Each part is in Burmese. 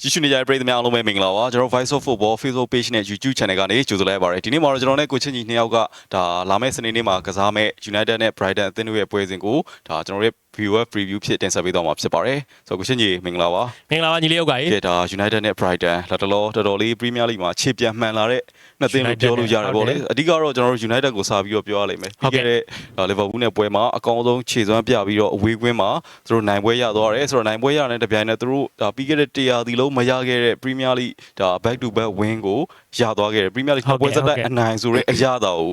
ကြည့်ရှုနေကြတဲ့ပရိသတ်များအားလုံးပဲမင်္ဂလာပါကျွန်တော် Voice of Football Facebook Page နဲ့ YouTube Channel ကနေကြိုဆိုလိုက်ပါရစေဒီနေ့မှာတော့ကျွန်တော်နဲ့ကိုချင်းကြီးနှစ်ယောက်ကဒါလာမယ့်စနေနေ့မှာကစားမဲ့ United နဲ့ Brighton အသင်းတို့ရဲ့ပွဲစဉ်ကိုဒါကျွန်တော်ရဲ့ viewer preview ဖြစ်တင်ဆက်ပေးတော့မှာဖြစ်ပါတယ်ဆိုတော့ကိုချင်းကြီးမင်္ဂလာပါမင်္ဂလာပါညီလေးဥက္ကကြီးကဲဒါ United နဲ့ Brighton လာတလောတော်တော်လေး Premier League မှာခြေပြန်မှန်လာတဲ့နှစ်သင်းလို့ပြောလို့ရတယ်ပေါ့လေအဓိကတော့ကျွန်တော်တို့ United ကိုစားပြီးတော့ပြောရလိမ့်မယ်ပြီးခဲ့တဲ့ Liverpool နဲ့ပွဲမှာအကောင်းဆုံးခြေစွမ်းပြပြီးတော့အဝေးကွင်းမှာသူတို့နိုင်ပွဲရသွားတယ်ဆိုတော့နိုင်ပွဲရတဲ့တပြိုင်နက်သူတို့ဒါပြီးခဲ့တဲ့တရားဒီလုံးမရခဲ့တဲ့ Premier League ဒါ back to back win ကိုရသွားခဲ့တယ် Premier League ပွဲစတဲ့အနိုင်ဆိုတဲ့အရာတော်ကို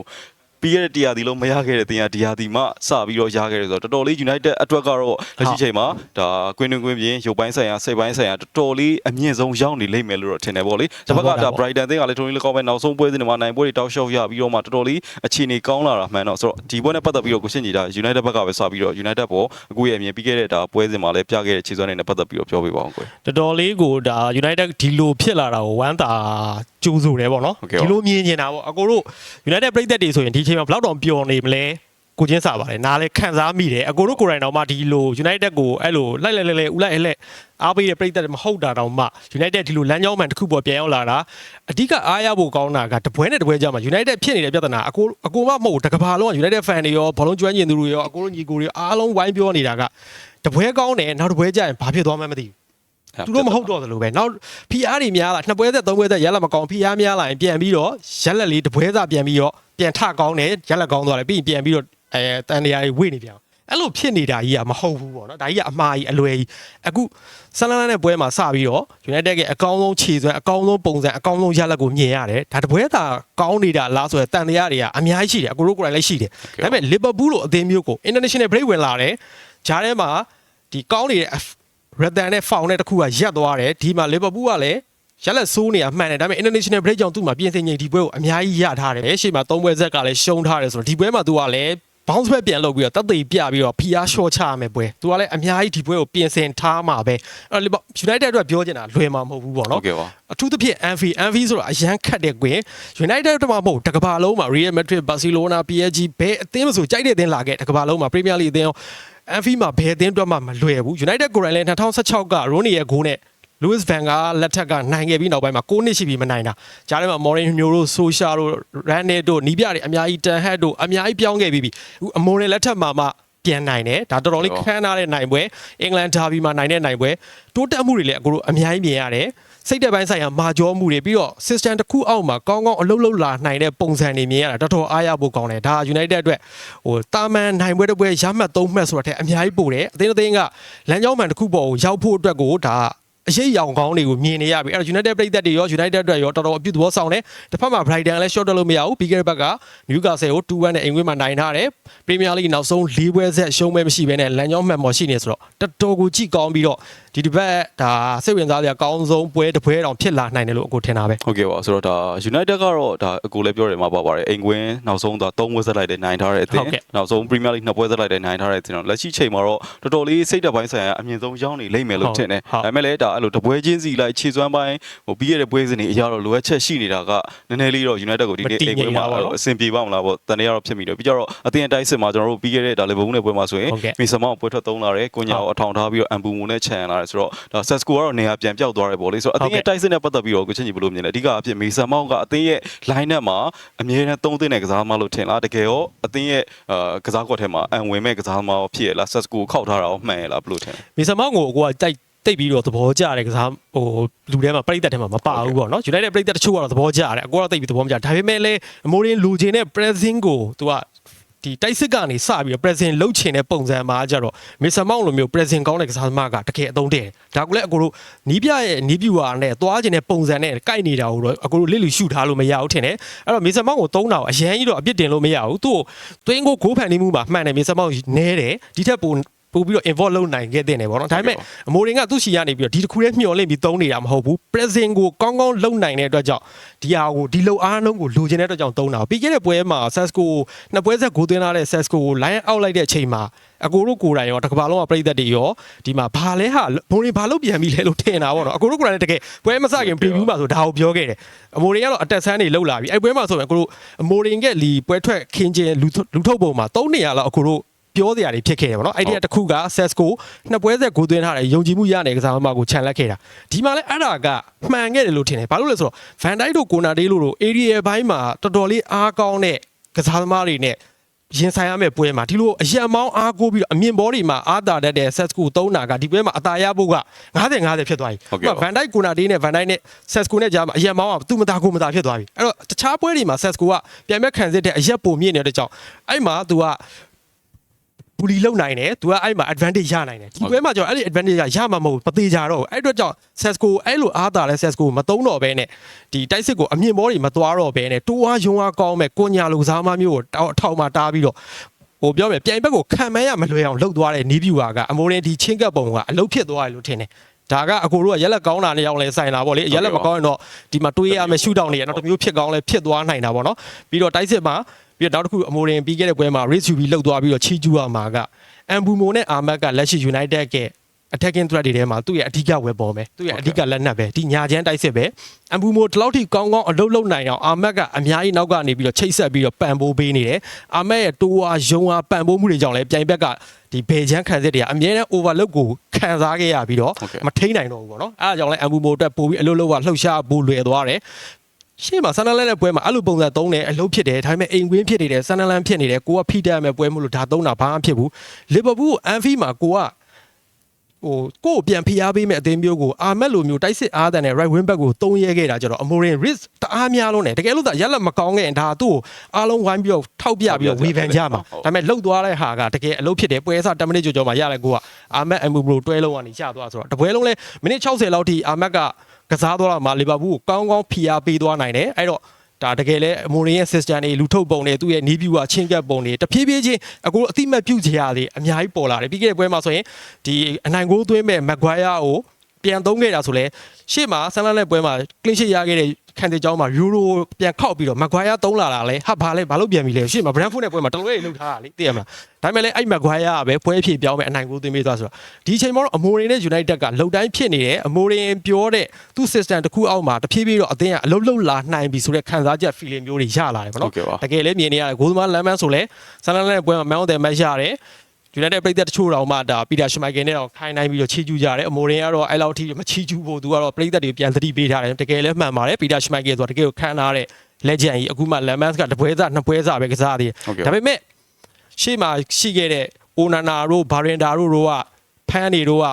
ပြီးခဲ့တဲ့တရားဒီလုံးမရခဲ့တဲ့တင်ရတရားဒီမှစပြီးတော့ရခဲ့တယ်ဆိုတော့တော်တော်လေး United အတွက်ကတော့လက်ရှိချိန်မှာဒါကွင်းတွင်းကွင်းပြင်ရုပ်ပိုင်းဆိုင်ရာစိတ်ပိုင်းဆိုင်ရာတော်တော်လေးအမြင့်ဆုံးရောက်နေလိမ့်မယ်လို့တော့ထင်တယ်ပေါ့လေတစ်ဖက်ကဒါ Brighton တင်ကလည်းထုံးလေးကောင်းပဲနောက်ဆုံးပွဲစဉ်တွေမှာနိုင်ပွဲတွေတောက်လျှောက်ရပြီးတော့မှတော်တော်လေးအခြေအနေကောင်းလာတာမှန်တော့ဆိုတော့ဒီပွဲနဲ့ပတ်သက်ပြီးတော့ကိုရှင်းကြည့်တာ United ဘက်ကပဲစပြီးတော့ United ပေါ်အခုရဲ့အမြင်ပြီးခဲ့တဲ့ဒါပွဲစဉ်မှာလည်းပြခဲ့တဲ့ခြေစွမ်းတွေနဲ့ပတ်သက်ပြီးတော့ပြောပြပါအောင်ကိုတော်တော်လေးကိုဒါ United ဒီလိုဖြစ်လာတာကိုဝမ်းသာကြိုးဆိုတယ်ပေါ့နော်ဟုတ်ကဲ့ပါဒီလိုမြင်နေတာပေါ့အကိုတို့ United ပြည်သက်တွေဆိုရင်ဒီချိန်မှာဘယ်လောက်တောင်ပျော်နေမလဲကိုချင်းစားပါတယ်နားလဲခံစားမိတယ်အကိုတို့ကိုယ်တိုင်တော့မှဒီလို United ကိုအဲ့လိုလိုက်လိုက်လဲလဲဦးလိုက်အဲ့လက်အားပေးတဲ့ပြည်သက်တွေမဟုတ်တာတောင်မှ United ဒီလိုလမ်းကြောင်းမှန်တစ်ခုပေါ်ပြန်ရောက်လာတာအဓိကအားရဖို့ကောင်းတာကတပွဲနဲ့တပွဲကြမှာ United ဖြစ်နေတဲ့ပြဿနာအကိုအကိုမမဟုတ်တကဘာလုံးက United fan တွေရောဘောလုံးကျွမ်းကျင်သူတွေရောအကိုတို့ညီကိုတွေအားလုံးဝိုင်းပြောနေတာကတပွဲကောင်းတယ်နောက်တပွဲကြရင်ဘာဖြစ်သွားမှန်းမသိဘူး သူတို့မဟုတ်တော့သလိုပဲနောက် PR တွေများလာနှစ်ပွဲသက်သုံးပွဲသက်ရက်လက်မကောင်း PR များလာရင်ပြန်ပြီးတော့ရက်လက်လေးတစ်ပွဲသားပြန်ပြီးတော့ပြန်ထကောင်းတယ်ရက်လက်ကောင်းသွားတယ်ပြီးရင်ပြန်ပြီးတော့အဲတန်တရားတွေဝေ့နေပြန်အဲ့လိုဖြစ်နေတာကြီးကမဟုတ်ဘူးပေါ့နော်ဒါကြီးကအမှားကြီးအလွယ်ကြီးအခုဆန်လန်းတဲ့ပွဲမှာစပြီးတော့ United ရဲ့အကောင်းဆုံးခြေစွမ်းအကောင်းဆုံးပုံစံအကောင်းဆုံးရက်လက်ကိုမြင်ရတယ်ဒါတပွဲသားကောင်းနေတာလားဆိုရယ်တန်တရားတွေကအများကြီးရှိတယ်အကိုတို့ကိုယ်တိုင်လည်းရှိတယ်ဒါပေမဲ့ Liverpool လိုအသင်းမျိုးကို International break ဝင်လာတယ်ဂျားထဲမှာဒီကောင်းနေတဲ့ ရတန်နဲ့ဖောင်နဲ့တခုကရက်သွားတယ်ဒီမှာလီဗာပူးကလည်းရက်လက်ဆိုးနေတာမှန်တယ်ဒါပေမဲ့ international break ကြောင့်သူ့မှာပြင်ဆင်ချိန်ဒီပွဲကိုအများကြီးရထားတယ်ရှေ့မှာ၃ပွဲဆက်ကလည်းရှုံးထားတယ်ဆိုတော့ဒီပွဲမှာသူကလည်း bounce back ပြန်လုပ်ပြီးတော့တက်သိပြပြီးတော့ PR short ချရမယ်ပွဲသူကလည်းအများကြီးဒီပွဲကိုပြင်ဆင်ထားမှာပဲအဲ့တော့ United အတွက်ပြောချင်တာလွယ်မှာမဟုတ်ဘူးပေါ့ဟုနော်တ်ကဲ့ပါအထူးသဖြင့် Anfi Anfi ဆိုတာအရန်ခတ်တဲ့ကွင် United တမမဟုတ်တကဘာလုံးမှာ Real Madrid Barcelona PSG ဘယ်အသင်းမဆိုကြိုက်တဲ့အသင်းလာခဲ့တကဘာလုံးမှာ Premier League အသင်းရော Anfi မှာဘယ်အသင်းအတွက်မှမလွယ်ဘူး United ကိုယ်တိုင်လည်း2016က Rooney ရဲ့ဂိုးနဲ့ Luis Van Gaal လက်ထက်ကနိုင်ခဲ့ပြီးနောက်ပိုင်းမှာ6နှစ်ရှိပြီမနိုင်တာကြားထဲမှာ Mourinho တို့ Solskjaer တို့ Ranieri တို့နီးပြတွေအများကြီး Ten Hag တို့အများကြီးပြောင်းခဲ့ပြီးပြီအခု Amorim လက်ထက်မှာမှပြန်နိုင်တယ်ဒါတော်တော်လေးခမ်းနားတဲ့နိုင်ပွဲအင်္ဂလန်ဒါဘီမှာနိုင်တဲ့နိုင်ပွဲတိုးတက်မှုတွေလည်းအခုတို့အများကြီးမြင်ရတယ် စိတ်တက်ပိုင်းဆိုင်ရာမာကျောမှုတွေပြီးတော့ system တစ်ခုအောက်မှာကောင်းကောင်းအလုပ်လုပ်လာနိုင်တဲ့ပုံစံတွေမြင်ရတာတော်တော်အားရဖို့ကောင်းတယ်ဒါ United အတွက်ဟိုတာမန်နိုင်ပွဲတစ်ပွဲရမှတ်သုံးမှတ်ဆိုတာတဲ့အများကြီးပို့တယ်အသင်းအသင်းကလမ်းကြောင်းမှန်တစ်ခုပေါ်ကိုရောက်ဖို့အတွက်ကိုဒါအရေးရောင်ကောင်းတွေကိုမြင်နေရပြီအဲ့တော့ United ပြည်သက်တွေရော United အတွက်ရောတော်တော်အပြုသဘောဆောင်တယ်တစ်ဖက်မှာ Brighton လည်း short တက်လို့မရဘူးပြီးခဲ့တဲ့ဘက်က Newcastle ကို2-1နဲ့အိမ်ဝင်းမှာနိုင်ထားတယ် Premier League နောက်ဆုံး၄ပွဲဆက်ရှုံးမဲမရှိဘဲနဲ့လမ်းကြောင်းမှန်မော်ရှိနေဆိုတော့တော်တော်ကိုကြည့်ကောင်းပြီးတော့ ဒီတစ်ပတ်ဒါစိတ်ဝင်စားစရာအကောင်းဆုံးပွဲတစ်ပွဲတောင်ဖြစ်လာနိုင်တယ်လို့အခုထင်တာပဲဟုတ်ကဲ့ပါဆိုတော့ဒါ United ကတော့ဒါအကိုလည်းပြောတယ်မှာပါပါတယ်အိမ်ကွင်းနောက်ဆုံးတော့၃ပွဲဆက်လိုက်တဲ့နိုင်ထားတဲ့အသင်းနောက်ဆုံး Premier League နှစ်ပွဲဆက်လိုက်တဲ့နိုင်ထားတဲ့အသင်းတော့လက်ရှိချိန်မှာတော့တော်တော်လေးစိတ်တက်ပိုင်းဆိုင်ရာအမြင့်ဆုံးရောက်နေလိမ့်မယ်လို့ထင်တယ်ဒါပေမဲ့လည်းဒါအဲ့လိုတပွဲချင်းစီလိုက်ခြေစွမ်းပိုင်းဟိုပြီးရတဲ့ပွဲစဉ်တွေအရာတော့လိုအပ်ချက်ရှိနေတာကနည်းနည်းလေးတော့ United ကိုဒီနေ့အိမ်ကွင်းမှာအဆင်ပြေပါမလားပေါ့တန်ရတော့ဖြစ်မိတယ်ပြီးကြတော့အသင်းအတိုင်းစစ်မှာကျွန်တော်တို့ပြီးခဲ့တဲ့ဒါ Liverpool နဲ့ပွဲမှာဆိုရင်မီဆမောင်ပွဲထွက်သုံးလာတယ်ကိုညာကိုအထောင်ထားပြီးတော့အမ်ပူမူနဲ့ခြံလာတယ်ဆိုတော့ဒါ Sesco ကတော့နေရာပြန်ပြောက်သွားတယ်ပေါ့လေဆိုတော့အသင်းရဲ့တိုက်စစ်နဲ့ပတ်သက်ပြီးတော့ကိုချင်းကြီးဘယ်လိုမြင်လဲအဓိကအဖြစ်မီဆမောင်ကအသင်းရဲ့ line up မှာအမြဲတမ်းသုံးသင့်တဲ့ကစားသမားလို့ထင်လားတကယ်ရောအသင်းရဲ့အာကစားကွက်ထဲမှာအံဝင်မဲ့ကစားသမားရောဖြစ်ရလား Sesco ခောက်ထားတာရောမှန်ရလားဘယ်လိုထင်လဲမီဆာမောင်ကိုကိုကတိုက်တိတ်ပြီးတော့သဘောကျတယ်ကစားဟိုလူထဲမှာပြိသက်ထဲမှာမပါဘူးပေါ့နော် United ပြိသက်တချို့ကတော့သဘောကျတယ်အကိုကတော့တိတ်ပြီးသဘောမကျဒါပေမဲ့လည်းအမိုးရင်းလူချင်းတဲ့ pressing ကို तू က ဒီတိုက်စစ်ကနေစပြီးတော့ present လုတ်ချင်တဲ့ပုံစံမှာကြတော့မစ္စမောင်လိုမျိုး present ကောင်းတဲ့ကစားသမားကတကယ်အသုံးတဲ့ဒါကလည်းအကိုတို့နီးပြရဲ့နီးပြူဟာနဲ့သွားချင်တဲ့ပုံစံနဲ့ကိုက်နေတာကိုတော့အကိုတို့လစ်လူရှုထားလို့မရဘူးထင်တယ်အဲ့တော့မစ္စမောင်ကိုသုံးတာကိုအရန်ကြီးတော့အပြစ်တင်လို့မရဘူးသူ့ကိုသွင်းကိုဂိုးဖန်နေမှုမှာမှန်တယ်မစ္စမောင်နဲတယ်ဒီထက်ပို ပို့ပြီးတော့ involve လုပ်နိုင်ခဲ့တဲ့နေပေါ့နော်ဒါပေမဲ့အမိုရင်ကသူ့ရှီကနေပြီးတော့ဒီတစ်ခုတည်းမျှော်လင့်ပြီးသုံးနေတာမဟုတ်ဘူး present ကိုကောင်းကောင်းလုပ်နိုင်တဲ့အတွက်ကြောင့်ဒီဟာကိုဒီလုံအားလုံးကိုလိုချင်တဲ့အတွက်ကြောင့်သုံးတာပြီးခဲ့တဲ့ပွဲမှာ Sesco နှစ်ပွဲဆက်ဂိုးသွင်းလာတဲ့ Sesco ကို line out လိုက်တဲ့အချိန်မှာအကိုတို့ကိုယ်တိုင်ရောတစ်ကမ္ဘာလုံးကပြည်သက်တွေရောဒီမှာဘာလဲဟာဘုံရင်ဘာလုပ်ပြန်ပြီလဲလို့ထင်တာပေါ့နော်အကိုတို့ကိုယ်တိုင်လည်းတကယ်ပွဲမစခင် preview မှာဆိုဒါကိုပြောခဲ့တယ်အမိုရင်ကတော့အတက်ဆန်းတွေလောက်လာပြီအဲ့ပွဲမှာဆိုရင်အကိုတို့အမိုရင်ကလီပွဲထွက်ခင်းချင်းလူလူထုတ်ပုံမှာ3နေရလောက်အကိုတို့ ပြောစရာတွေဖြစ်ခဲ့တယ်ဗောနော်အဲ့ဒီကတစ်ခုက Sesco နှစ်ပွဲဆက်ကိုသွင်းထားတယ်ယုံကြည်မှုရနေတဲ့ကစားသမားကိုခြံလက်ခဲ့တာဒီမှာလည်းအဲ့ဒါကမှန်ခဲ့တယ်လို့ထင်တယ်ဘာလို့လဲဆိုတော့ Van Dijk တို့ Kona Day တို့တို့ area ဘိုင်းမှာတော်တော်လေးအားကောင်းတဲ့ကစားသမားတွေနဲ့ရင်ဆိုင်ရမယ့်ပွဲမှာဒီလိုအရက်မောင်းအားကိုးပြီးတော့အမြင့်ဘောတွေမှာအားတာတတ်တဲ့ Sesco သုံးတာကဒီပွဲမှာအသာရဖို့က90 50ဖြစ်သွားပြီဟုတ်ကဲ့ပါ Van Dijk Kona Day နဲ့ Van Dijk နဲ့ Sesco နဲ့ကြားမှာအရက်မောင်းကသူ့မသားကိုမသားဖြစ်သွားပြီအဲ့တော့တခြားပွဲတွေမှာ Sesco ကပြန်မဲ့ခံစစ်တဲ့အရက်ပုံမြင့်နေတဲ့ကြောင့်အဲ့မှာ तू က ဘူလီလုံနိုင်တယ်သူကအဲ့မှာ advantage ရနိုင်တယ်ဒီပွဲမှာကျတော့အဲ့ဒီ advantage ကရမှာမဟုတ်ဘူးမသေးကြတော့ဘူးအဲ့အတွက်ကြောင့် Sesco အဲ့လိုအားတာလဲ Sesco မသုံးတော့ဘဲနဲ့ဒီတိုက်စစ်ကိုအမြင့်ဘောတွေမသွားတော့ဘဲနဲ့တိုးအားယုံအားကောင်းမဲ့ကိုညာလူစားမမျိုးကိုတောက်အထောက်မှာတားပြီးတော့ဟိုပြောမယ်ပြိုင်ဘက်ကိုခံမန်းရမလွယ်အောင်လှုပ်သွားတဲ့နီးပြူဟာကအမိုးရင်ဒီချင်းကပ်ပုံကအလုတ်ဖြစ်သွားတယ်လို့ထင်တယ်ဒါကအကိုတို့ကရက်လက်ကောင်းတာနဲ့ရောက်လဲဆိုင်လာပေါ့လေရက်လက်မကောင်းရင်တော့ဒီမှာတွေးရမယ်ရှူတောင်တွေကတော့တစ်မျိုးဖြစ်ကောင်းလဲဖြစ်သွားနိုင်တာပေါ့နော်ပြီးတော့တိုက်စစ်မှာ ပြီးတော့နောက်တစ်ခုအမိုးရင်ပြီးခဲ့တဲ့ပွဲမှာ race UV လှုပ်သွားပြီးတော့ချီကျူးရမှာကအမ်ဘူမိုနဲ့အာမတ်ကလက်ရှိ United က attacking threat တွေထဲမှာသူ့ရဲ့အဓိက weapon ပဲသူ့ရဲ့အဓိကလက်နက်ပဲဒီညာချမ်းတိုက်စစ်ပဲအမ်ဘူမိုဒီလောက်ထိကောင်းကောင်းအလုပ်လုပ်နိုင်အောင်အာမတ်ကအများကြီးနောက်ကနေပြီးတော့ချိတ်ဆက်ပြီးတော့ပံပိုးပေးနေတယ်အာမတ်ရဲ့တိုးအားယုံအားပံပိုးမှုတွေကြောင့်လည်းပြိုင်ဘက်ကဒီဘေချမ်းခံစစ်တွေကအများနဲ့ overload ကိုခံစားခဲ့ရပြီးတော့ဟုတ်ကဲ့မထိန်နိုင်တော့ဘူးပေါ့နော်အဲဒါကြောင့်လည်းအမ်ဘူမိုအတွက်ပို့ပြီးအလုပ်လုပ်ကလှုပ်ရှားဖို့လွယ်သွားတယ် ရှေ့မှာဆန်နလန်ရဲ့ပွဲမှာအဲ့လိုပုံစံသုံးတယ်အလုပ်ဖြစ်တယ်ဒါပေမဲ့အိမ်ကွင်းဖြစ်နေတယ်ဆန်နလန်ဖြစ်နေတယ်ကိုကဖိတက်ရမယ်ပွဲမလို့ဒါသုံးတာဘာမှဖြစ်ဘူးလီဗာပူးအန်ဖီမှာကိုကဟိုကိုကိုပြန်ဖိအားပေးမဲ့အသင်းမျိုးကိုအာမက်လိုမျိုးတိုက်စစ်အားတန်တဲ့ right wing back ကိုသုံးရဲခဲ့တာကြတော့အမိုရင် risk တအားများလုံးတယ်တကယ်လို့ဒါရက်လက်မကောင်းခဲ့ရင်ဒါသူ့ကိုအားလုံးဝိုင်းပြီးတော့ထောက်ပြပြီးတော့ဝေဖန်ကြမှာဒါပေမဲ့လှုပ်သွားတဲ့ဟာကတကယ်အလုပ်ဖြစ်တယ်ပွဲစား10မိနစ်ကျော်ကျော်မှာရလိုက်ကိုကအာမက်အမ်ဘူဘရိုတွဲလုံးကနေရသွားဆိုတော့တပွဲလုံးလဲမိနစ်60လောက်ထိအာမက်က ကစားသွားတာမှာလီဗာပူးကိုကောင်းကောင်းဖိအားပေးသွားနိုင်တယ်အဲ့တော့ဒါတကယ်လဲအမိုရင်ရဲ့ sister တွေလူထုတ်ပုံတွေသူ့ရဲ့နီးပြူကချင်းကပ်ပုံတွေတဖြည်းဖြည်းချင်းအခုအတိမတ်ပြုတ်ကြရသေးအများကြီးပေါ်လာတယ်ပြီးခဲ့တဲ့ပွဲမှာဆိုရင်ဒီအနိုင်ကိုသွင်းမဲ့မက်ဂွိုင်းယာကိုပြန်သုံးခဲ့တာဆိုလဲရှေ့မှာဆန်လန်တဲ့ပွဲမှာကလင်းရှစ်ရခဲ့တဲ့ ခံတဲ့ကြောင်းမှာယူရိုပြန်ခောက်ပြီးတော့မက်ဂွိုင်းယာသုံးလာတာလဲဟာဘာလဲဘာလို့ပြန်ပြီလဲရှေ့မှာဘရန်ဖူးနဲ့ပွဲမှာတလွဲတွေလုပ်ထားတာလေသိရမလားဒါပေမဲ့လဲအဲ့မက်ဂွိုင်းယာကပဲပွဲအဖြစ်ပြောင်းမဲ့အနိုင်ကိုသွင်းပေးသွားဆိုတော့ဒီအချိန်မှာတော့အမိုရင်နဲ့ United ကလုံတိုင်းဖြစ်နေတယ်အမိုရင်ပြောတဲ့သူ့ system တစ်ခုအောက်မှာတဖြည်းဖြည်းတော့အသင်းကအလုံးလုံးလာနိုင်ပြီဆိုတဲ့ခံစားချက် feeling မျိုးတွေရလာတယ်ဗောဟုနော်တ်ကဲ့ပါတကယ်လည်းမြင်နေရတယ်ဂိုးသမားလမ်းမန်းဆိုလဲဆန်လန်နဲ့ပွဲမှာ man of the match ရတယ် United ပြည်သက်တချို့တော့မှဒါပီတာရှမိုက်ကယ်နဲ့တော့ခိုင်းနိုင်ပြီးတော့ချီးကျူးကြတယ်အမိုရင်ကတော့အဲ့လောက်ထိမချီးကျူးဖို့သူကတော့ပြည်သက်တွေပြန်သတိပေးထားတယ်တကယ်လည်းမှန်ပါတယ်ပီတာရှမိုက်ကယ်ဆိုတာတကယ်ကိုခံထားတဲ့ legend ကြီးအခုမှ Lamans ကတပွဲစားနှစ်ပွဲစားပဲကစားသေးတယ်ဟုတ်ကဲ့ဒါပေမဲ့ရှေ့မှာရှိခဲ့တဲ့အိုနာနာတို့ဘာရင်ဒါတို့တို့ကဖန်တွေတို့က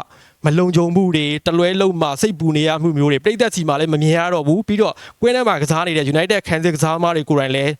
မလုံခြုံမှုတွေတလွဲလုံးမှစိတ်ပူနေရမှုမျိုးတွေပြည်သက်စီမှာလည်းမမြင်ရတော့ဘူးပြီးတော့ကွင်းထဲမှာကစားနေတဲ့ United ခံစစ်ကစားသမားတွေကိုယ်တိုင်လည်း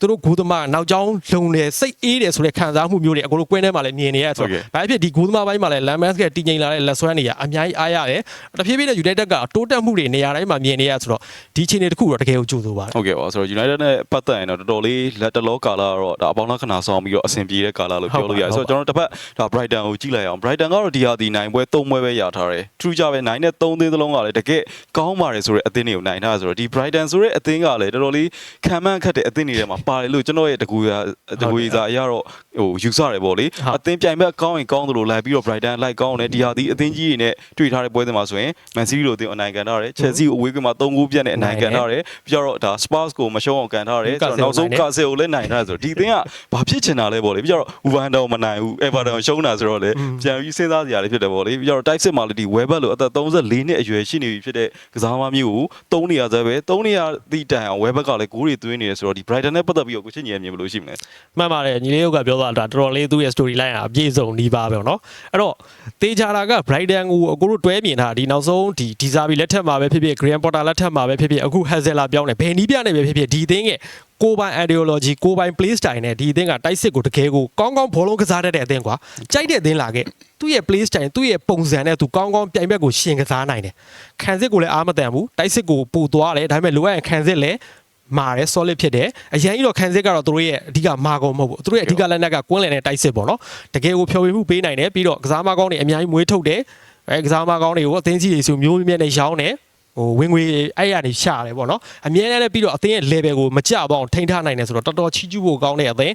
သူတို့ဂိုးသမားနောက်ကျောင်းလုံတယ်စိတ်အေးတယ်ဆိုတဲ့ခံစားမှုမျိုးတွေအကုန်လုံးကွင်းထဲမှာလည်းမြင်နေရဆိုဟုတ်ကဲ့တော့ဘာဖြစ်ဒီဂိုးသမားပိုင်းမှာလည်း Lamans ကတည်ငြိမ်လာတဲ့လက်ဆွဲနေရအများကြီးအားရတယ်တဖြည်းဖြည်းနဲ့ United ကတိုးတက်မှုတွေနေရာတိုင်းမှာမြင်နေရဆိုတော့ဒီအချိန်တွေတခုတော့တကယ်ကိုကြိုးဆိုပါတယ်ဟုတ်ကဲ့ပါဆိုတော့ United နဲ့ပတ်သက်ရင်တော့တော်တော်လေးလက်တလောကာလာတော့ဒါအပေါင်းလက္ခဏာဆောင်ပြီးတော့အဆင်ပြေတဲ့ကာလာလို့ပြောလို့ရတယ်ဟုဆိုတ်တော့ပါကျွန်တော်တို့တစ်ဖက်ဒါ Brighton ကိုကြည့်လိုက်အောင် Brighton ကတော့ဒီဟာဒီနိုင်ပွဲ၃ပွဲပဲရထားတယ် True ကြပဲနိုင်နဲ့၃သင်းသလုံးကလည်းတကယ်ကောင်းပါတယ်ဆိုတဲ့အသင်းတွေကိုနိုင်ထားဆိုတော့ဒီ Brighton ဆိုတဲ့အသင်းကလည်းတော်တော်လေးခံမှန်းခတ်တဲ့အသင်းတွေထဲမှာပါတယ်လို့ကျွန်တော်ရဲ့တကူရတကူရစာအရတော့ဟိုယူဆတယ်ပေါ့လေဟုတ်အသင်းပြိုင်ဘက်ကောင်းရင်ကောင်းသလိုလိုက်ပြီးတော့ Brighton လိုက်ကောင်းတယ်ဒီဟာဒီအသင်းကြီးတွေနဲ့တွေ့ထားတဲ့ပွဲစဉ်မှာဆိုရင် Man City လို့အသင်းအနိုင်ကန်ထားတယ် Chelsea ကိုအဝေးကွင်းမှာ၃ဂိုးပြတ်နဲ့အနိုင်ကန်ထားတယ်ပြီးတော့ဒါ Spurs ကိုမရှုံးအောင်ကန်ထားတယ်ဆိုတော့နောက်ဆုံးကာဆယ်ကိုလည်းနိုင်ထားတယ်ဆိုတော့ဒီအသင်းကဘာဖြစ်ချင်တာလဲပေါ့လေပြီးတော့ဝူဗန်တောင်မနိုင်ဘူးအေဗာတန်ရှုံးတာဆိုတော့လေပြန်ပြီးစဉ်းစားစရာလေးဖြစ်တယ်ပေါ့လေပြီးတော့တိုက်စစ်မှာလည်းဒီဝဲဘက်လိုအသက်34နှစ်အရွယ်ရှိနေပြီဖြစ်တဲ့ကစားသမားမျိုးကို3နေရာစပဲ3နေရာတိတိုင်အောင်ဝဲဘက်ကလည်းဂိုးတွေသွင်းနေတယ်ဆိုတော့ဒီ Brighton နဲ့ပတ်သက်ပြီးတော့ကိုချစ်ညီရမြင်ဘယ်လိုရှိမလဲ မှန်ပါတယ်ညီလေးတို့ကပြောတာဒါတော်တော်လေးသူ့ရဲ့ story line ကအပြည့်စုံနီးပါပဲเนาะအဲ့တော့တေချာတာက Brighton ကိုအကိုတို့တွဲမြင်တာဒီနောက်ဆုံးဒီဒီဇာဘီလက်ထက်မှာပဲဖြစ်ဖြစ် Graham Potter လက်ထက်မှာပဲဖြစ်ဖြစ်အခု Hazela ပြောင်းတယ်ဘယ်နီးပြနဲ့ပဲဖြစ်ဖြစ်ဒီအသင်းရဲ့ကိုယ်ပိုင် ideology ကိုယ်ပိုင် play style နဲ့ဒီအသင်းကတိုက်စစ်ကိုတကယ်ကိုကောင်းကောင်းဘောလုံးကစားတတ်တဲ့အသင်းကွာကြိုက်တဲ့အသင်းလာခဲ့သူ့ရဲ့ play style သူ့ရဲ့ပုံစံနဲ့သူကောင်းကောင်းပြိုင်ဘက်ကိုရှင်ကစားနိုင်တယ်ခံစစ်ကိုလည်းအားမတန်ဘူးတိုက်စစ်ကိုပို့သွားတယ်ဒါပေမဲ့လိုအပ်ရင်ခံစစ်လည်း မာတယ် solid ဖြစ်တယ်အရင်ကြီးတော့ခံစစ်ကတော့သူတို့ရဲ့အဓိကမာကုန်မဟုတ်ဘူးသူတို့ရဲ့အဓိကလက်နက်ကကွင်းလည်နဲ့တိုက်စစ်ပေါ့နော်တကယ်ကိုဖျော်ဖြေမှုပေးနိုင်တယ်ပြီးတော့ကစားမကောင်းတွေအများကြီးမွေးထုတ်တယ်အဲကစားမကောင်းတွေကိုအသင်းကြီးတွေဆိုမျိုးမြတ်နဲ့ရောင်းတယ်ဟိုဝင်ငွေအဲ့ရနေရှာတယ်ပေါ့နော်အမြဲတမ်းလည်းပြီးတော့အသင်းရဲ့ level ကိုမကြပါအောင်ထိန်းထားနိုင်တယ်ဆိုတော့တော်တော်ချီးကျူးဖို့ကောင်းတဲ့အသင်း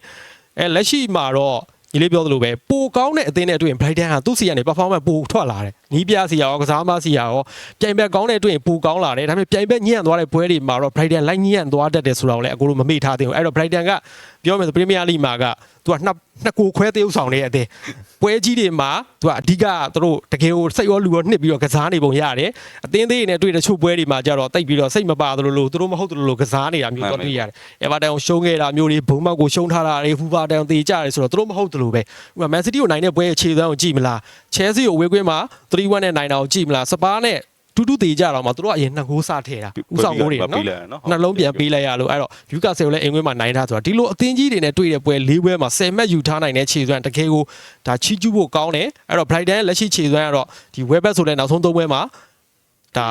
အဲလက်ရှိမှာတော့ညီလေးပြောသလိုပဲပိုကောင်းတဲ့အသင်းနဲ့တွေ့ရင် Brighton ဟာသူ့စီကနေ performance ပိုထွက်လာတယ် နီးပြစီရောကစားမစီရောပြိုင်ဘက်ကောင်းတဲ့အတွက်ပူကောင်းလာတယ်ဒါပေမဲ့ပြိုင်ဘက်ညံ့သွားတဲ့ပွဲတွေမှာတော့ Brighton လိုက်ညံ့သွားတတ်တယ်ဆိုတာကိုလည်းအကိုတို့မမေ့ထားသေးဘူးအဲ့တော့ Brighton ကပြောမယ်ဆို Premier League မှာကသူကနှစ်နှစ်ကိုခွဲသရုပ်ဆောင်နေတဲ့အတင်းပွဲကြီးတွေမှာသူကအဓိကသူတို့တကယ်ကိုစိတ်ရောလူရောနှစ်ပြီးတော့ကစားနေပုံရတယ်အတင်းသေးတွေနဲ့တွေ့တဲ့ချို့ပွဲတွေမှာကြတော့တိတ်ပြီးတော့စိတ်မပါသလိုလိုသူတို့မဟုတ်သလိုလိုကစားနေတာမျိုးတော့တွေ့ရတယ်။ Everton ကိုရှုံးခဲ့တာမျိုးတွေဘုံမောက်ကိုရှုံးထားတာတွေ Fulham တေကြတယ်ဆိုတော့သူတို့မဟုတ်သလိုပဲဥပမာ Man City ကိုနိုင်တဲ့ပွဲအခြေသွမ်းကိုကြည့်မလား Chelsea ကိုဝေးကွင်းမှာ3 41နဲ့9တာကိုကြည့်မလားစပါးနဲ့တူတူသေးကြတော့မှသူတို့ကအရင်နှစ်ငိုးစထဲတာဥဆောင်ငိုးတွေနော်နှလုံးပြန်ပေးလိုက်ရလို့အဲ့တော့ယူကာဆယ်ကိုလည်းအင်ကွင်းမှာနိုင်တာဆိုတာဒီလိုအသင်းကြီးတွေနဲ့တွေ့တဲ့ပွဲ၄ပွဲမှာ10မှတ်ယူထားနိုင်တဲ့ခြေစွမ်းတကယ်ကိုဒါချီးကျူးဖို့ကောင်းတယ်အဲ့တော့ Brighton လက်ရှိခြေစွမ်းကတော့ဒီ Webber ဆိုတဲ့နောက်ဆုံး၃ပွဲမှာ ဒါ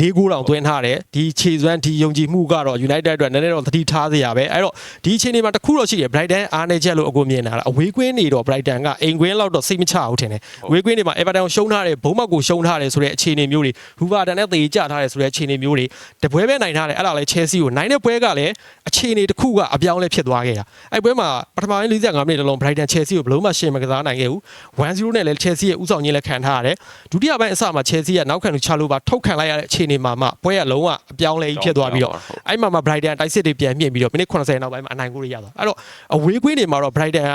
၄ဂိုးတောင်သွင်းထားတယ်ဒီခြေစွမ်းဒီယုံကြည်မှုကတော့ United အတွက်နည်းနည်းတော့သတိထားစရာပဲအဲ့တော့ဒီအချိန်ဒီမှာတစ်ခုတော့ရှိတယ် Brighton အားနေချက်လို့အကိုမြင်တာလားအဝေးကွင်းနေတော့ Brighton ကအိမ်ကွင်းလောက်တော့စိတ်မချဘူးထင်တယ်အဝေးကွင်းနေမှာ Everton ကိုရှုံးထားတယ်ဘုံမောက်ကိုရှုံးထားတယ်ဆိုတဲ့အခြေအနေမျိုးတွေ Hooverton နဲ့တေချထားတယ်ဆိုတဲ့အခြေအနေမျိုးတွေတပွဲပဲနိုင်ထားတယ်အဲ့ဒါလည်း Chelsea ကိုနိုင်တဲ့ပွဲကလည်းအခြေအနေတစ်ခုကအပြောင်းလဲဖြစ်သွားခဲ့တာအဲ့ပွဲမှာပထမပိုင်း45မိနစ်တလုံး Brighton Chelsea ကိုဘယ်လုံးမှရှင်းမကစားနိုင်ခဲ့ဘူး1-0နဲ့လည်း Chelsea ရဲ့ဥဆောင်ခြင်းလည်းခံထားရတယ်ဒုတိယပိုင်းအစမှာ Chelsea ကနောက်ခံလူချလို့ပါထုတ်ခံလိုက်ရတဲ့အခြေအနေမှာမှပွဲကလုံးဝအပြောင်းလဲကြီးဖြစ်သွားပြီးတော့အဲ့မှာမှ Brighton တိုက်စစ်တွေပြန်မြင့်ပြီးတော့မိနစ်80နောက်ပိုင်းမှာအနိုင်ကိုရရသွားအဲ့တော့အဝေးကွင်းတွေမှာတော့ Brighton က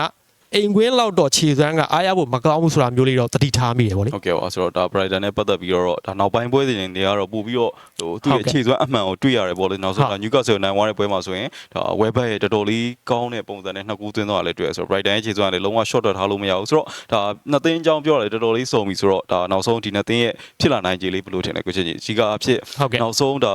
အိမ်ကွင်းလောက်တော့ခြေစွမ်းကအားရဖို့မကောင်းဘူးဆိုတာမျိုးလေးတော့သတိထားမိတယ်ဗောလေ ဟုတ်ကဲ့ပါဆိုတော့ဒါ Brighton နဲ့ပတ်သက်ပြီးတော့ဒါနောက်ပိုင်းပွဲစဉ်တွေကတော့ပို့ပြီးတော့ဟိုသူ့ရဲ့ခြေစွမ်းအမှန်ကိုတွေ့ရတယ်ပေါ့လေနောက်ဆုံးဒါ Newcastle နိုင်သွားတဲ့ပွဲမှာဆိုရင်ဒါ Webber ရဲ့တော်တော်လေးကောင်းတဲ့ပုံစံနဲ့နှစ်ကူးသွင်းသွားတာလည်းတွေ့ရဆိုတော့ Brighton ရဲ့ခြေစွမ်းကလည်းလုံးဝ short ထွက်ထားလို့မရဘူးဆိုတော့ဒါနှစ်သင်းအကြောင်းပြောရတယ်တော်တော်လေးစုံပြီဆိုတော့ဒါနောက်ဆုံးဒီနှစ်သင်းရဲ့ဖြစ်လာနိုင်ခြေလေးဘယ်လိုထင်လဲကိုချင်းကြီးအကြီးကအဖြစ်ဟုတ်ကဲ့နောက်ဆုံးဒါ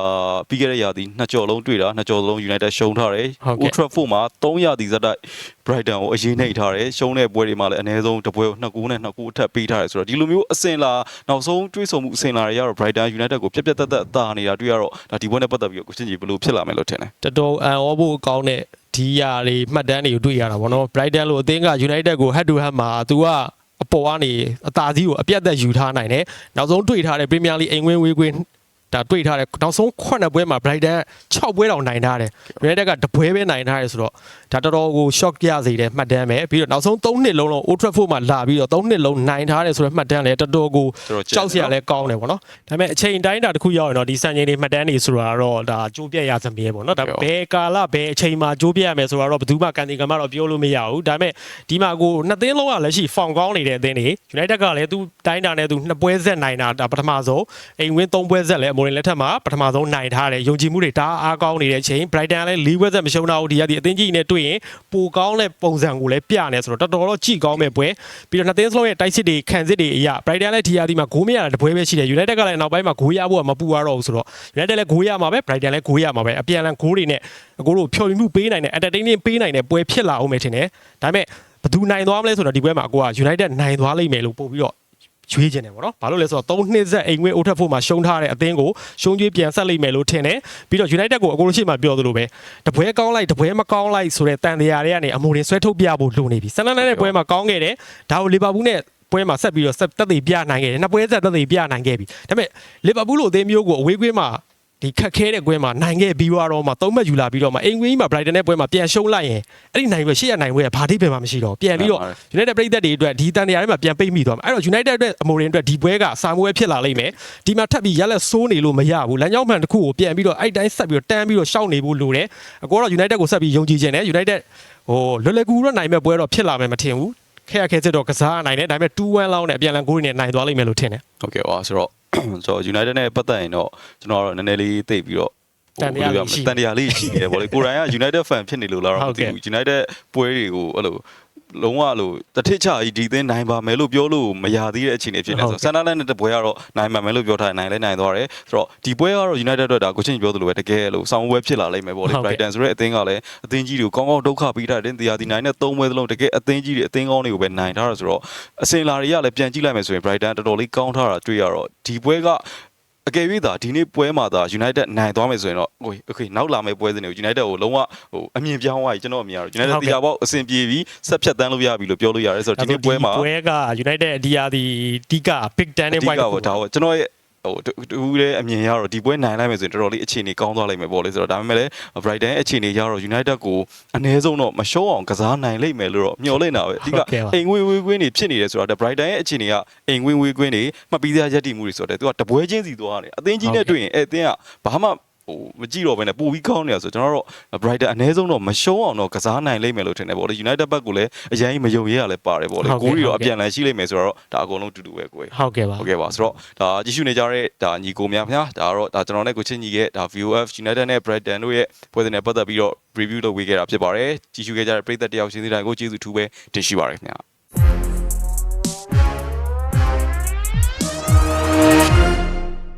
ပြီးခဲ့တဲ့ရာသီနှစ်ကြော်လုံးတွေ့တာနှစ်ကြော်လုံး United ရှုံးထားတယ် ဟုတ်ကဲ့ Old Trafford မှာ3ရာသီဇက်တိုက် Brighton ကိုအရေးနှိပ်ထားတယ်ရှုံးတဲ့ပွဲတွေမှာလည်းအနည်းဆုံးတစ်ပွဲကိုနှစ်ကူးနဲ့နှစ်ကူးအထက်ပေးထားတယ်ဆိုတော့ဒီလိုမျိုးအစင်လာနောက်ဆုံးတွေးဆုံမှုအစင်လာတွေကတော့ Brighton United ကိုပြက်ပြက်တက်တက်အသာနေတာတွေ့ရတော့ဒါဒီပွဲနဲ့ပတ်သက်ပြီးတော့ကိုချင်းကြီးဘယ်လိုဖြစ်လာမယ်လို့ထင်လဲတော်တော်အန်ဩဖို့ကောင်းတဲ့ဒီယာတွေမှတ်တမ်းတွေကိုတွေ့ရတာဗောနော် Brighton လို့အသင်းက United ကို head to head မှာ तू ကအပေါ်ကနေအသာစီးကိုအပြတ်သက်ယူထားနိုင်တယ်နောက်ဆုံးတွေ့ထားတဲ့ Premier League အိမ်ဝင်းဝေးကွင်း ဒါတွေ့ထားတယ်နောက်ဆုံး9ပွဲမှာ Brighton 6ပွဲတောင်နိုင်ထားတယ် United ကတပွဲပဲနိုင်ထားတယ်ဆိုတော့ဒါတော်တော်ကို shock ရစေတယ်မှတ်တမ်းပဲပြီးတော့နောက်ဆုံး3နှစ်လုံးလုံး Old Trafford မှာလာပြီးတော့3နှစ်လုံးနိုင်ထားတယ်ဆိုတော့မှတ်တမ်းလည်းတော်တော်ကိုကြောက်စရာလည်းကောင်းတယ်ဗောနော်ဒါပေမဲ့အချိန်တိုင်းတာတစ်ခုရောက်ရင်တော့ဒီစံချိန်တွေမှတ်တမ်းတွေဆိုတာတော့ဒါကြိုးပြက်ရစမြဲဗောနော်ဒါဘယ်ကာလဘယ်အချိန်မှာကြိုးပြက်ရမယ်ဆိုတာတော့ဘယ်သူမှကန်ဒီကမှတော့ပြောလို့မရဘူးဒါပေမဲ့ဒီမှာကိုနှစ်သင်းလုံးကလည်းရှိဖောင်ကောင်းနေတဲ့အသင်းတွေ United ကလည်းသူတိုင်းတာနဲ့သူနှစ်ပွဲဆက်နိုင်တာဒါပထမဆုံးအိမ်ဝင်းသုံးပွဲဆက်လည်းအမိုရင်လက်ထက်မှာပထမဆုံးနိုင်ထားတယ်ယုံကြည်မှုတွေဒါအားကောင်းနေတဲ့အချိန် Brighton ကလည်း၄ပွဲဆက်မရှုံးတော့ဘူးဒီကဒီအသင်းကြီးနဲ့တွေ့ရင်ပိုကောင်းတဲ့ပုံစံကိုလည်းပြနေဆိုတော့တော်တော်တော့ကြည့်ကောင်းမဲ့ပွဲပြီးတော့နှစ်သင်းစလုံးရဲ့တိုက်စစ်တွေခံစစ်တွေအရာ Brighton လည်းဒီယာဒီမှာဂိုးမရတာတပွဲပဲရှိတယ် United ကလည်းနောက်ပိုင်းမှာဂိုးရဖို့ကမပူရတော့ဘူးဆိုတော့ United လည်းဂိုးရမှာပဲ Brighton လည်းဂိုးရမှာပဲအပြန်အလှန်ဂိုးတွေနဲ့အကိုတို့ဖြော်ပြမှုပေးနိုင်တဲ့ entertaining ပေးနိုင်တဲ့ပွဲဖြစ်လာအောင်မယ်ထင်တယ်ဒါပေမဲ့ဘယ်သူနိုင်သွားမလဲဆိုတော့ဒီပွဲမှာအကိုက United နိုင်သွားလိမ့်မယ်လို့ပို့ပြီးတော့ ရွေးချင်တယ်ဗောနော်။ဘာလို့လဲဆိုတော့3နှစ်ဆက်အိမ်ငွေအိုထက်ဖို့မှာရှုံးထားတဲ့အသင်းကိုရှုံးကျွေးပြန်ဆက်လိမ့်မယ်လို့ထင်တယ်။ပြီးတော့ United ကိုအကိုလိုရှိမှပြောသလိုပဲတပွဲကောင်းလိုက်တပွဲမကောင်းလိုက်ဆိုတဲ့တန်တရားတွေကနေအမိုရင်ဆွဲထုတ်ပြဖို့လိုနေပြီ။ဆန်နန်တဲ့ပွဲမှာကောင်းခဲ့တယ်။ဒါကိုလီဗာပူးနဲ့ပွဲမှာဆက်ပြီးတော့ဆက်တက်သေးပြနိုင်ခဲ့တယ်။နှစ်ပွဲဆက်တက်သေးပြနိုင်ခဲ့ပြီ။ဒါပေမဲ့လီဗာပူးလိုအသင်းမျိုးကိုအဝေးကွင်းမှာ ဒီခက်ခဲတဲ့ကွင်းမှာနိုင်ခဲ့ပြီးတော့မှသုံးမှတ်ယူလာပြီးတော့မှအိမ်ကွင်းကြီးမှာ Brighton နဲ့ပွဲမှာပြန်ရှုံးလိုက်ရင်အဲ့ဒီနိုင်ပွဲရှေ့ရနိုင်ပွဲကဘာတိပင်မှမရှိတော့ပြန်ပြီးတော့ United ပြည်သက်တွေအတွက်ဒီတန်တရားတွေမှာပြန်ပိတ်မိသွားမှာအဲ့တော့ United အတွက်အမိုရင်အတွက်ဒီပွဲကစာမွေးဖြစ်လာလိမ့်မယ်ဒီမှာထပ်ပြီးရက်လက်စိုးနေလို့မရဘူးလမ်းကြောင်းမှန်တစ်ခုကိုပြန်ပြီးတော့အဲ့တိုင်းဆက်ပြီးတော့တန်းပြီးတော့ရှောက်နေဖို့လိုတယ်အကောတော့ United ကိုဆက်ပြီးယုံကြည်ခြင်းနဲ့ United ဟိုလွယ်လွယ်ကူကူတော့နိုင်မဲ့ပွဲတော့ဖြစ်လာမယ်မထင်ဘူးခဲရခဲစစ်တော့ကစားနိုင်တယ်ဒါပေမဲ့2-1လောက်နဲ့အပြန်လန်ဂိုးတွေနဲ့နိုင်သွားလိမ့်မယ်လို့ထင်တယ်ဟုတ်ကဲ့ပါဆိုတော့ ကျွန်တော် United နဲ့ပတ်သက်ရင်တော့ကျွန်တော်ကတော့နည်းနည်းလေးသိပြီးတော့တန်တရားလေးရှိတယ်တန်တရားလေးရှိနေတယ်ဗောလေကိုရိုင်းက United fan ဖြစ်နေလို့လားတော့မဟုတ်သိကဲ့ဘူး United ပွဲတွေကိုအဲ့လို လုံးဝလို့တထစ်ချကြီးဒီသင်းနိုင်ပါမယ်လို့ပြောလို့မရသေးတဲ့အခြေအနေဖြစ်နေဟုတ်ဆိုကဲ့ဆန်နာလန်နဲ့တပွဲကတော့နိုင်ပါမယ်လို့ပြောထားတယ်နိုင်လဲနိုင်သွားတယ်ဆိုတော့ဒီပွဲကတော့ United အတွက်ဒါကိုချင်းပြောသလိုပဲတကယ်လို့ဆောင်းပွဲဖြစ်လာလိမ့်မယ်ဗောလေဟုတ်ကဲ့ Brighton ဆိုတဲ့အသင်းကလည်းအသင်းကြီးတွေကိုကောင်းကောင်းဒုက္ခပေးထားတဲ့တရားဒီနိုင်နဲ့သုံးပွဲသလုံးတကယ်အသင်းကြီးတွေအသင်းကောင်းတွေကိုပဲနိုင်ထားတာဆိုတော့အစင်လာတွေကလည်းပြန်ကြည့်လိုက်မယ်ဆိုရင် Brighton တော်တော်လေးကောင်းထားတာတွေ့ရတော့ဒီပွဲက အကယ်၍သာဒီနေ့ပွဲမှာသာ United နိုင်သွားမယ်ဆိုရင်တော့ဟို okay နောက်လာမယ့်ပွဲစဉ်တွေကို United ကိုလုံးဝဟိုအမြင်ပြောင်းသွားပြီကျွန်တော်အမြင်ကတော့ United တရားပေါက်အဆင်ပြေပြီဆက်ဖြတ်တန်းလို့ရပြီလို့ပြောလို့ရတယ်ဆိုတော့ဒီနေ့ပွဲမှာပွဲက United အဒီယာဒီတိက Big Dan နဲ့ White ပေါ့ဒါပေါ့ကျွန်တော်ရဲ့ ဟိုတူလည်းအမြင်ရတော့ဒီပွဲနိုင်လိုက်မယ်ဆိုရင်တော်တော်လေးအခြေအနေကောင်းသွားလိမ့်မယ်ပေါ့လေဆိုတော့ဒါပေမဲ့လည်း Brighton ရဲ့အခြေအနေရတော့ United ကိုအနည်းဆုံးတော့မရှုံးအောင်ကစားနိုင်လိမ့်မယ်လို့တော့မျှော်လင့်တာပဲအဓိကအိမ်ဝေးဝေးကွင်းတွေဖြစ်နေတယ်ဆိုတော့ Brighton ရဲ့အခြေအနေကအိမ်ဝေးဝေးကွင်းတွေမှတ်ပြီးသားရက်တည်မှုတွေဆိုတော့သူကတပွဲချင်းစီသွားတယ်အသင်းကြီးနဲ့တွေ့ရင်အဲ့အသင်းကဘာမှ ဟိုမကြည့်တော့ဘဲနဲ့ပိုပြီးကောင်းနေတာဆိုကျွန်တော်တို့ Brighton အနည်းဆုံးတော့မရှုံးအောင်တော့ကစားနိုင်လိမ့်မယ်လို့ထင်တယ်ပေါ့လေ United ဘက်ကလည်းအရင်မယုံရဲရလဲပါတယ်ပေါ့လေကိုရီတော့အပြန်လန်ရှိလိမ့်မယ်ဆိုတော့ဒါအကုန်လုံးတူတူပဲကိုယ်ဟုတ်ကဲ့ပါဟုတ်ကဲ့ပါဆိုတော့ဒါကြည့်ရှုနေကြတဲ့ဒါညီကိုများခင်ဗျာဒါတော့ဒါကျွန်တော်နဲ့ကိုချင်းညီရဲ့ဒါ VOF United နဲ့ Brighton တို့ရဲ့ပွဲစဉ်နဲ့ပတ်သက်ပြီးတော့ review လုပ်ဝေးခဲ့တာဖြစ်ပါတယ်ကြည့်ရှုခဲ့ကြတဲ့ပရိသတ်တယောက်ချင်းစီတိုင်းကိုကျေးဇူးထူးပဲတင်ရှိပါရခင်ဗျာ